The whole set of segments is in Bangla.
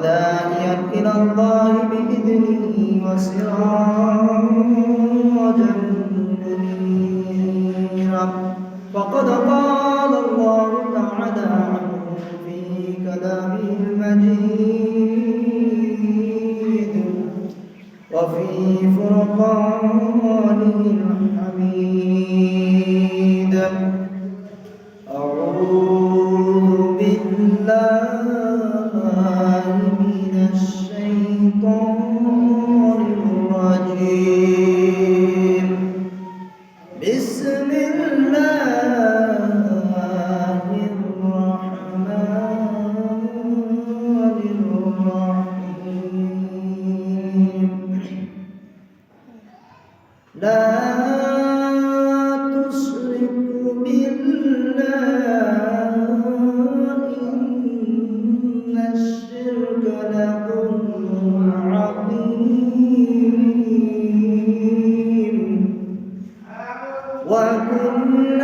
وداعيا إلى الله بإذنه وسراجا منيرا. فقد قال الله تعالى في كلامه المجيد وفي فرقانه الحميد وكل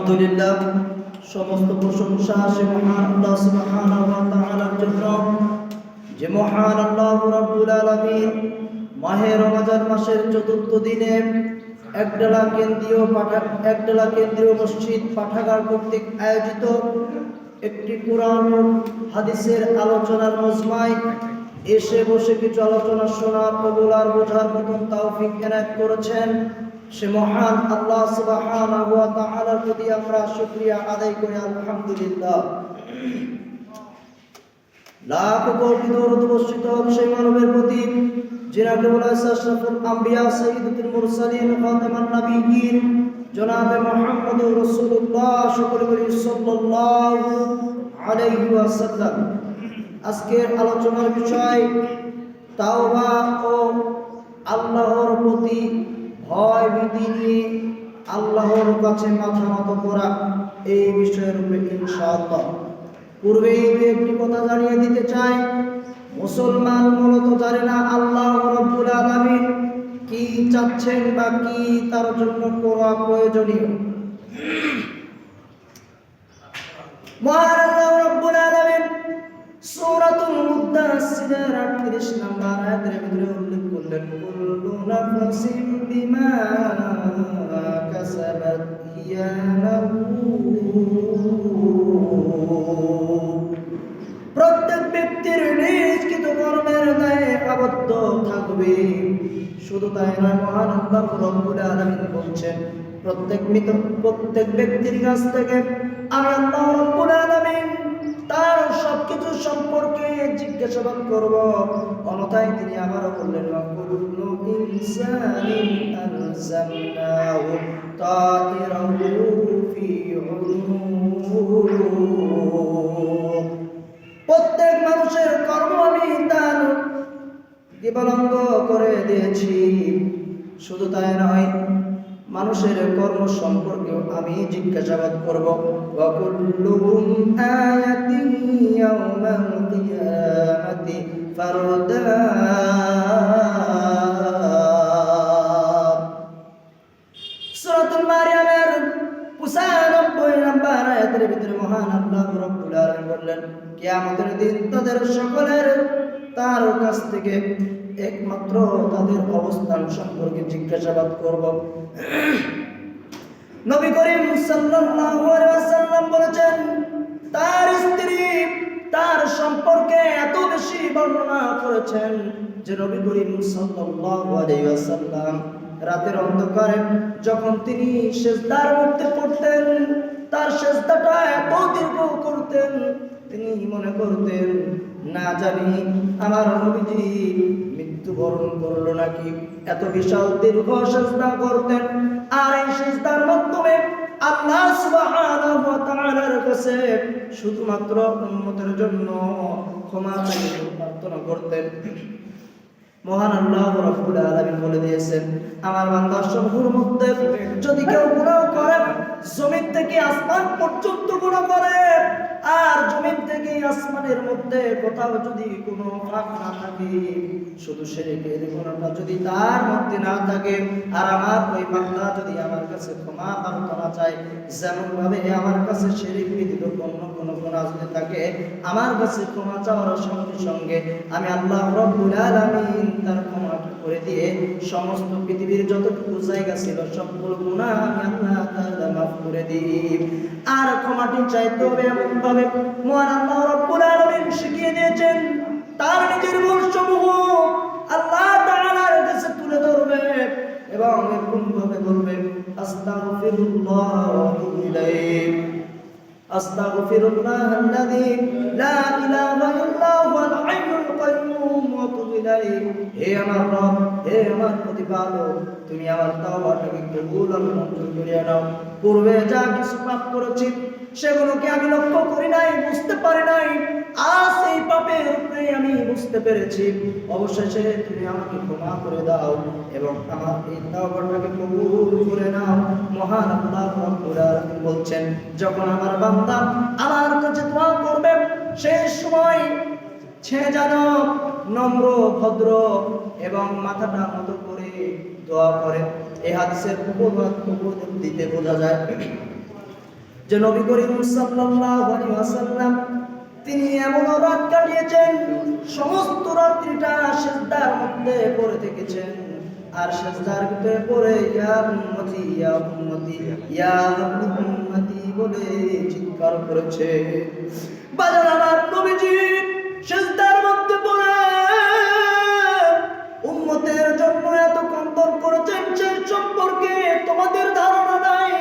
আলহামদুলিল্লাহ, সমস্ত প্রশংসা সে মহান আল্লাহ সুবহানাহু ওয়া তাআলার জন্য। যে মহান আল্লাহ রাব্বুল আলামিন মাহে রমজান মাসের চতুর্থ দিনে একডালা কেন্দ্রীয় পাঠা, একডালা কেন্দ্রীয় মসজিদ পাঠাগার কর্তৃক আয়োজিত একটি কোরআন হাদিসের আলোচনার মজমায় এসে বসে কিছু আলোচনা শোনার কবুল আর বোঝার মতন তৌফিক এনায়েত করেছেন। সে মহান আল্লাহ সুবহানাহু ওয়া তাআলার প্রতি আমরা শুকরিয়া আদায় করি, আলহামদুলিল্লাহ। লাখ কোটি দরুদ বর্ষিত হোক সেই মানবের প্রতি, যিনাকে বলা আশরাফুল আম্বিয়া, সাইয়্যিদুল মুরসালিন, খাতামান নাবিয়্যিন। জনাবে মুহাম্মদুর রাসূলুল্লাহ সাল্লাল্লাহু আলাইহি ওয়াসাল্লাম। আজকের আলোচনার বিষয় তাওবা ও আল্লাহর প্রতি নিয়ে আল্লাহর কাছে মাথা নত করা এই বিষয়ের উপরে ইনশাআল্লাহ। পূর্বেই দু একটি কথা জানিয়ে দিতে চাই, মুসলমান মূলত জানে না আল্লাহ রব্বুল আলামিন কি চাচ্ছেন বা কি তার জন্য করা প্রয়োজনীয়। মহান আল্লাহ রব্বুল আলামিন সূরাতুল মুদাসসির 38 নম্বর আয়াতের ভিতরে উল্লেখ করলেন প্রত্যেক ব্যক্তির নিজ কৃত কর্মের দায়ে আবদ্ধ থাকবে। শুধু তাই নয়, মহান আল্লাহ রব্বুল বলছেন, প্রত্যেক মৃত, প্রত্যেক ব্যক্তির কাছ থেকে আমি আল্লাহ রব্বুল তার সব কিছু সম্পর্কে জিজ্ঞাসাবাদ করব। অনথায় তিনি আবারও বললেন প্রত্যেক মানুষের কর্ম আমি তার জীবনাঙ্গ করে দিয়েছি। শুধু তাই নয় মানুষের কর্ম সম্পর্কেও আমি জিজ্ঞাসাবাদ করব। ওয়াকুল্লুহুম আয়াতিন ইয়াউমাল কিয়ামাতি ফারদা সূরাতুল মারিয়ামের 95 নম্বর আয়াতের ভিতরে মহান আল্লাহ রাব্বুল আলামিন বললেন, কিয়ামতের দিন তাদের সকলের তার কাছ থেকে একমাত্র তাদের অবস্থান সম্পর্কে জিজ্ঞাসাবাদ করব। নবী করিম সাল্লাল্লাহু আলাইহি ওয়াসাল্লাম বলেছেন, তার স্ত্রী তার সম্পর্কে এত বেশি বর্ণনা করেছেন যে নবী করিম সাল্লাল্লাহু আলাইহি ওয়াসাল্লাম রাতের অন্ধকারে যখন তিনি সেজদার মধ্যে পড়তেন, তার সেজদাটা এত দীর্ঘ করতেন, তিনি মনে করতেন, না জানি, আমার নবীজি মৃত্যুবরণ করল নাকি? এত বিশাল দীর্ঘ সেজদা করতেন। আর এই সেজদার মাধ্যমে আল্লাহ সুবহানাহু ওয়া তাআলার কাছে শুধুমাত্র উম্মতের জন্য ক্ষমা প্রার্থনা করতেন। মহান আল্লাহ রাব্বুল আলামিন বলে দিয়েছেন, আমার বান্দার সমূহের মধ্যে যদি কেউ গুনাহ করে, জমিন থেকে আসমান পর্যন্ত গুনাহ করে আসমানের মধ্যে কোথাও যদি কোনো ফাঁক না থাকে, শুধু শিরকের গুনাহটা যদি তার মধ্যে না থাকে, আর আমার ওই বান্দা যদি আমার কাছে ক্ষমা প্রার্থনা চায় যেমন ভাবে আমার কাছে শিরিক ব্যতীত অন্য কোনো গুনাহ যদি থাকে, আমার কাছে ক্ষমা চাওয়ার সঙ্গে সঙ্গে আমি আল্লাহ রব্বুল আলামিন তার ক্ষমা করে দিয়ে সমস্ত পৃথিবীর যতটুকু জায়গা ছিল সবগুলো গুনাহ আমি আল্লাহ তাআলা মাফ করে দিই। আর ক্ষমাটি চাইতে হবে এমন ভাবে মহান আল্লাহ রব্বুল আলামিন أستغفر الله الذي لا إله إلا هو الحي القيوم وأتوب إليه হে আমার রব হে আমার প্রতিপালক তুমি আমার তাওবাটাকে কবুল আর মঞ্জুর করিয়া নাও পূর্বে যা কিছু পাপ করেছি সেগুলোকে আমি লক্ষ্য করি নাই বুঝতে পারি নাই আজ এই পাপের উপরে আমি বুঝতে পেরেছি। অবশেষে তুমি আমাকে ক্ষমা করে দাও এবং আমার এই তাওবাটাকে কবুল করে নাও। মহান আল্লাহ রাব্বুল আলামিন বলছেন, যখন আমার বান্দা আমার কাছে দোয়া করবে সেই সময় সে যেন নম্র, ভদ্র এবং মাথাটা মতো করে দোয়া করে। এই হাদিসের উপবাদ উপদেশ দিতে বোঝা যায় যে নবী করিম সাল্লাল্লাহু আলাইহি ওয়াসাল্লাম তিনি এমন রাত কাটিয়েছেন, সমস্ত রাত্রিটা সিজদার মধ্যে পড়ে থেকেছেন। আর সিজদার ভিতরে পড়ে, ইয়া উম্মতি, ইয়া বলে চিৎকার করেছে। বাজার আমার নবীজি সিজদার মধ্যে পড়ে। উম্মতের জন্য এত কন্দন করেছেন, সেই সম্পর্কে তোমাদের ধারণা নাই।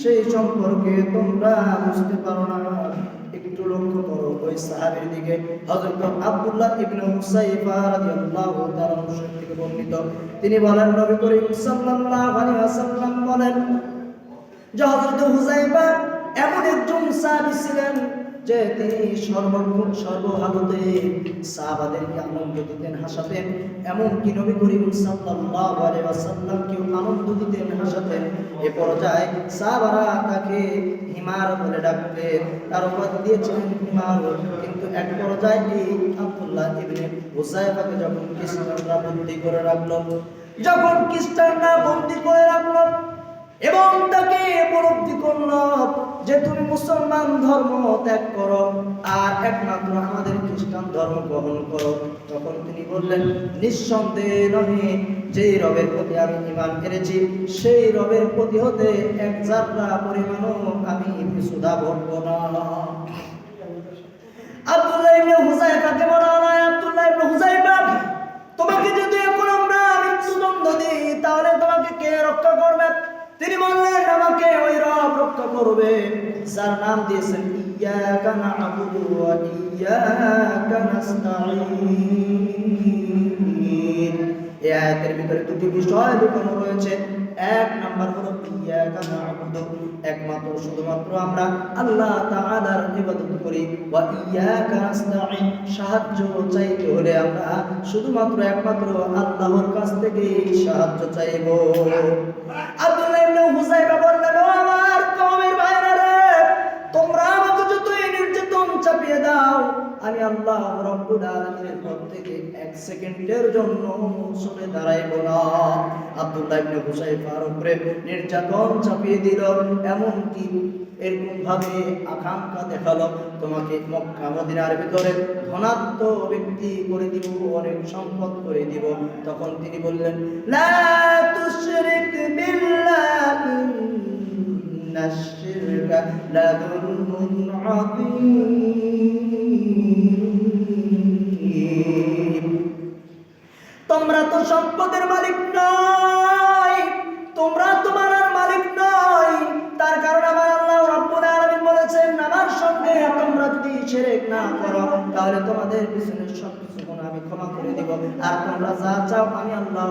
সেই সম্পর্কে তোমরা বুঝতে পারো না। লক্ষ্য করো, ওই সাহাবীর থেকে বর্ণিত। তিনি বলেন, নবী করিম সাল্লাল্লাহু আলাইহি বলেন, যে হযরত হুসাইফা এমন একজন সাহাবী ছিলেন যে তিনি সর্বক্ষণ সর্বহালতে সাহাবাদেরকে আনন্দ দিতেন, হাসাতেন। এমনকি নবী করিম সাল্লাল্লাহু আলাইহি ওয়াসাল্লামকেও আনন্দ দিতেন, হাসাতেন। এ পর্যায়ে সাহাবারা তাকে হিমার বলে ডাকতেন। তার উপর দিয়েছিলেন হিমার। কিন্তু এক পর্যায়ে এই আব্দুল্লাহ ইবনে হুসাইফাকে যখন খ্রিস্টানরা বন্দী করে রাখল, যখন খ্রিস্টানরা বন্দী করে রাখল এবং তাকে উপলব্ধি করল যে তুমি মুসলমান ধর্ম ত্যাগ করো, আর একমাত্র আমাদের খ্রিস্টান ধর্ম গ্রহণ করো। তখন তিনি বললেন, নিঃসন্দেহে নহে যেই রবের প্রতি আমি ইমান এনেছি, সেই রবের প্রতি হতে এক যাত্রা পরিমাণও আমি সুদা ভরব না। আব্দুল্লাহ ইবনে হুযায়ফাকে বলা হয় আব্দুল্লাহ ইবনে হুযায়ফা তোমাকে যদি এখন আমরা মৃত্যুদণ্ড দিই, তাহলে তোমাকে কে রক্ষা করবে? তিনি বললেন, আমাকে ওই রব রক্ষা করবে যার নাম দিয়েছেন ইয়াকা না'বুদু ওয়া ইয়াকা নাস্তাঈন এই আয়াতের ভিতরে দুটি বিষয় লুকানো রয়েছে। এক নাম্বার হলো ইয়াকা না'বুদু। একমাত্র শুধুমাত্র আমরা আল্লাহ তাআলার ইবাদত করি। ওয়া ইয়াকা নাস্তাঈন। সাহায্য চাইতে হলে আমরা শুধুমাত্র একমাত্র আল্লাহর কাছ থেকে সাহায্য চাইব। আমি আল্লাহ রব্বুল আলামিনের থেকে এক সেকেন্ডের জন্য সরে দাঁড়াইব না। আব্দুল্লাহ ইবনে হুসাইফার উপরে নির্যাতন চাপিয়ে দিল। এমন কি এরকম ভাবে আকাঙ্ক্ষা দেখাল, তোমাকে মক্কা, মদিনার ভিতরে ধনাত্ম ব্যক্তি করে দিব, অনেক সম্পদ করে দিব। তখন তিনি বললেন, লা তুশরিক বিল্লাহি ইন্নাশ তোমরা তো সম্পদের মালিক নয় আর তোমরা যা চাও আমি আল্লাহ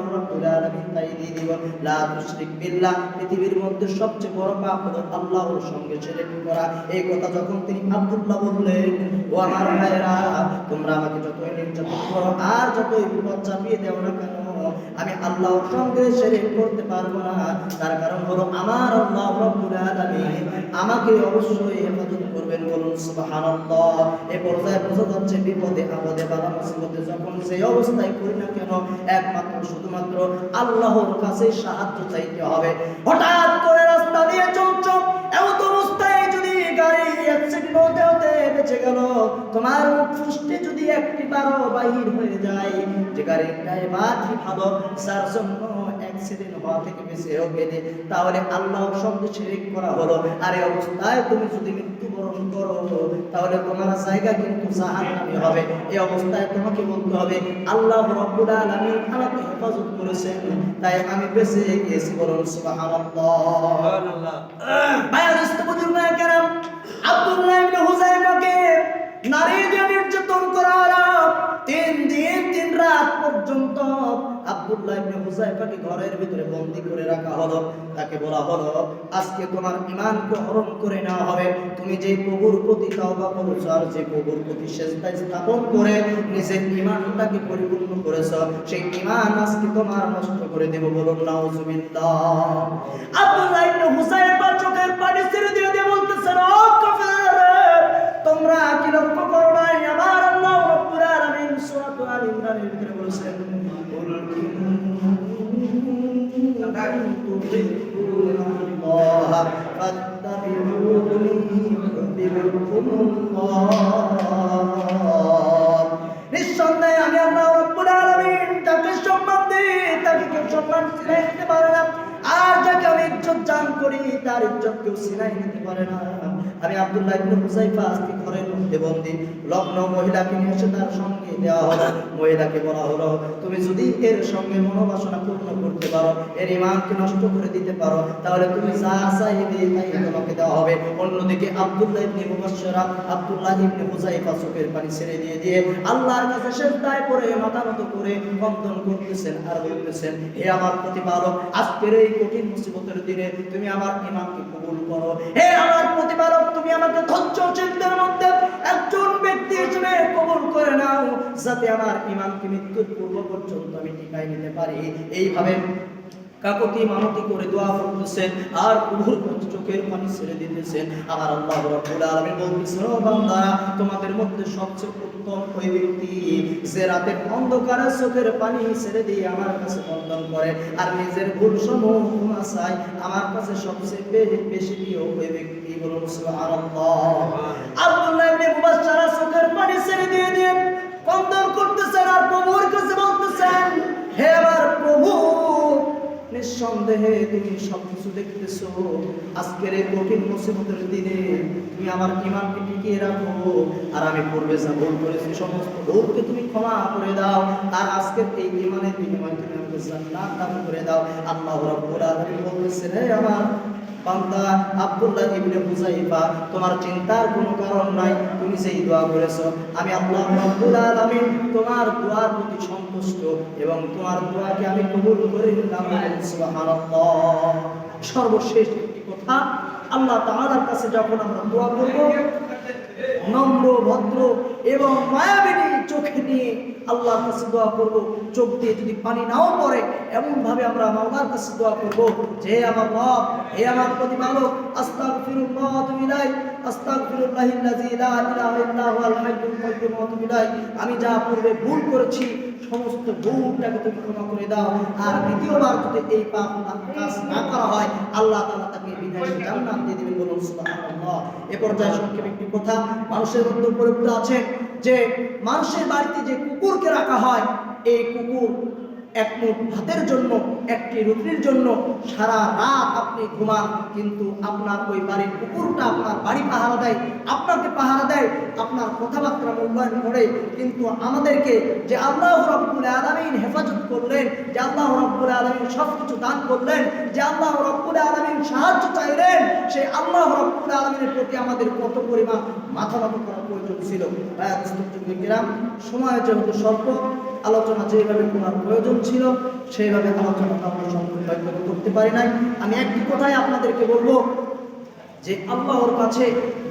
আলামিন তাই দিয়ে দিব। লা তুশরিক বিল্লাহ, পৃথিবীর মধ্যে সবচেয়ে বড় পাপ হলো আল্লাহর সঙ্গে শিরক করা। এই কথা যখন তিনি আব্দুল্লাহ বললেন, ও আমার ভাইরা তোমরা আমাকে যতই নির্যাতন করো আর যতই বিপদ চাপিয়ে দেও না কেন আমি আল্লাহর সঙ্গে শিরক করতে পারব না। তার কারণ হলো আমার আল্লাহ রব্বুল আলামিন আমাকে অবশ্যই হেফাজত করবেন। বলুন, সুবহানাল্লাহ। এই পর্যায়ে বোঝা যাচ্ছে বিপদে, আপদে বালা মুসিবতে যখন সেই অবস্থায় করি না কেন, একমাত্র, শুধুমাত্র আল্লাহর কাছে সাহায্য চাইতে হবে। হঠাৎ করে রাস্তা দিয়ে যদি তোমার যদি একটি বাহির হয়ে যায়, যে জন্য অ্যাক্সিডেন্ট হওয়া থেকে তাহলে আল্লাহর সঙ্গে ছেড়ে করা হলো। আরে অবস্থায় তুমি যদি করো তাহলে তোমার জায়গা কিন্তু জাহান্নামে হবে। এই অবস্থায় তোমাকে বলতে হবে আল্লাহ রব্বুল আলামিন আমাকে হেফাজত করেছেন। তাই আমি বেঁচে গিয়েছি বলুন সুবহানাল্লাহ। বায়ারিস্ত কেরাম আব্দুল্লাহ ইবনে নির্যাতন করা আব্দুল্লাহ ইবনে ঘরের ভিতরে বন্দী করে রাখা হলো। তাকে বলা হলো, আজকে তোমার ঈমানকে হরণ করে নেওয়া হবে। তুমি যে প্রতি তওবা করেছ আর যে প্রতি সেজদা স্থাপন করে নিজের ঈমানটাকে পরিপূর্ণ করেছ, সেই ঈমান আজকে তোমার নষ্ট করে দেব বলুন আব্দুল্লাহ ইবনে চোখের পানি ছেড়ে দিয়ে দিয়ে বলতেছেন ও কাফের, তোমরা কি লক্ষ্য করো নাই? আমার সূরা ইমরানের নিঃসন্দেহে আমি আল্লাহ রব্বুল আলামিন তাকে সম্মান দিই, তাকে কেউ সম্মান ছিনাই নিতে পারে না। আর যাকে আমি ইজ্জত দান করি, তার ইজ্জত কেউ ছিনাই নিতে পারে না। আমি আব্দুল্লাহ ইবনে হুযাইফা আজকে ঘরের মধ্যে বন্দি। লগ্ন মহিলাকে নিয়ে তার সঙ্গে দেওয়া হলো। মহিলাকে বলা হলো, তুমি যদি এর সঙ্গে মনোবাসনা পূর্ণ করতে পারো, এর ইমানকে নষ্ট করে দিতে পারো, তাহলে তুমি যা চাইবে তাই তোমাকে দেওয়া হবে। অন্যদিকে আব্দুল্লাহ ইবনে মুবাশশিরা আব্দুল্লাহ ইবনে হুযাইফা চোখের পানি ছেড়ে দিয়ে দিয়ে আল্লাহর কাছে সেজদায় পড়ে মাথা নত করে বন্দন করতেছেন আর বলতেছেন, হে আমার প্রতিপালক, আজকের এই কঠিন মুসিবতের দিনে তুমি আমার ইমানকে কবুল করো। হে আমার প্রতিপালক তুমি আমাকে ধৈর্যশীলদের মধ্যে একজন ব্যক্তি হিসেবে কবুল করে নাও, যাতে আমার ইমানকে মৃত্যুর পূর্ব পর্যন্ত আমি টিকায় নিতে পারি। এইভাবে কাকতি মানতি করে দোয়া করতেছেন আর কুহুর চোখের পানি ছেড়ে দিতেছেন। আমার আল্লাহ রাব্বুল আলামিন বলতেছেন ও বান্দারা তোমাদের মধ্যে সবচেয়ে উত্তম ওই ব্যক্তি যে রাতের অন্ধকারে চোখের পানি ছেড়ে দিয়ে আমার কাছে বন্দন করে আর নিজের ভুল সমূহ ক্ষমা চায়। আমার কাছে সবচেয়ে বেশি প্রিয় ওই ব্যক্তি বলুন সুবহানাল্লাহ। আব্দুল্লাহ ইবনে মুবাশশারা চোখের পানি ছেড়ে দিয়ে দিয়ে বন্দন করতেছেন আর প্রভুর কাছে নিঃসন্দেহে তুমি সবকিছু দেখতেছো। আজকের এই কঠিন মুসিবতের দিনে তুমি আমার ইমানকে টিকিয়ে রাখো আর আমি পূর্বে যা ভুল করেছি, সমস্ত ভুলকে তুমি ক্ষমা করে দাও। আর আজকের এই ইমানের বিনিময় তুমি আমাকে জান্নাত দান করে দাও। আল্লাহ রাব্বুল আলামিন বলতেছে রে আমার বান্দা আব্দুল্লাহ ইবনে হুযাইফা, তোমার চিন্তার কোনো কারণ নাই, তুমি যেই দোয়া করেছ, আমি আল্লাহ রাব্বুল আলামিন তোমার দোয়ার প্রতি সন্তুষ্ট এবং তোমার দোয়াকে আমি কবুল করে নিলাম সুবহানাল্লাহ। সর্বশেষ একটি কথা, আল্লাহ তাআলার কাছে যখন আমরা দোয়া করব, নম্র, ভদ্র এবং মায়াবিনী চোখে নিয়ে আল্লাহর কাছে দোয়া করব। চোখ দিয়ে যদি পানি নাও পড়ে, এমনভাবে আমরা মাওলার কাছে দোয়া করব। যে আমার রব, হে আমার প্রতিপালক, আস্তাগফিরুল্লাহ ওয়া আতুবু ইলাইহি আস্তাগফিরুল্লাহিল্লাযী লা ইলাহা ইল্লা আমি যা পূর্বে ভুল করেছি, সমস্ত ভুলটাকে তুমি ক্ষমা করে দাও। আর দ্বিতীয়বার যদি এই পাপ কাজ না করা হয়, আল্লাহ তাআলা তাকে মানুষের উপলব্ধ আছে যে মানুষের বাড়িতে যে কুকুরকে রাখা হয় এই কুকুর এক মুঠ ভাতের জন্য, একটি রুটির জন্য সারা রাত আপনি ঘুমান, কিন্তু আপনার ওই বাড়ির কুকুরটা আপনার বাড়ি পাহারা দেয়, আপনাকে পাহারা দেয়, আপনার কথাবার্তা মূল্যায়ন করে, কিন্তু আমাদেরকে যে আল্লাহ রব্বুল আলমিন হেফাজত করলেন, যে আল্লাহ রব্বুল আলমিন সব কিছু দান করলেন, যে আল্লাহ রব্বুল আলমিন সাহায্য চাইলেন, সেই আল্লাহ রব্বুল আলমিনের প্রতি আমাদের কত পরিমাণ মাথা নত করার প্রয়োজন ছিল। সময় যেহেতু স্বল্প আলোচনা যেভাবে করার প্রয়োজন ছিল সেইভাবে আলোচনা আমরা সম্পূর্ণ করতে পারি নাই। আমি একটি কথাই আপনাদেরকে বলব, যে আল্লাহর কাছে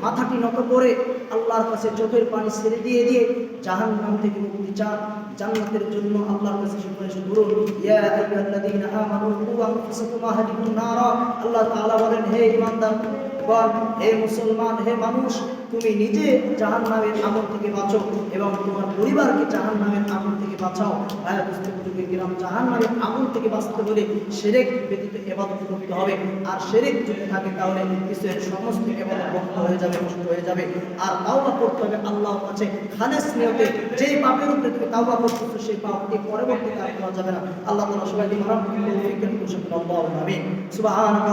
মাথাটি নত করে আল্লাহর কাছে চোখের পানি ছেড়ে দিয়ে দিয়ে জাহান নাম থেকে মুক্তি চান। জান্নাতের জন্য আল্লাহর কাছে সুপারিশ করুন। ইয়া আইয়ুহাল্লাযীনা আমানু আহলিকুম নারা। আল্লাহ তাআলা বলেন, হে ঈমানদার, হে মুসলমান, হে মানুষ তুমি নিজে জাহান নামের আগুন থেকে বাঁচো এবং তোমার পরিবারকে জাহান নামের আগুন থেকে বাঁচাও। বুঝতে গ্রাম জাহান নামের আগুন থেকে বাঁচতে হলে সেরেক ব্যতীত এবাদত করতে হবে। আর সেরেক যদি থাকে তাহলে কিছু সমস্ত এবাদত বন্ধ হয়ে যাবে, নষ্ট হয়ে যাবে। আর তাওবা করতে হবে আল্লাহর কাছে। খালেস নিয়তে যেই পাপের উপরে তুমি তাওবা করতেছো, সেই পাপ এই পরবর্তীতে আর করা যাবে না। আল্লাহ তাআলা সবাইকে মারাম কুশল আল্লাহু আমিন সুবহানাকা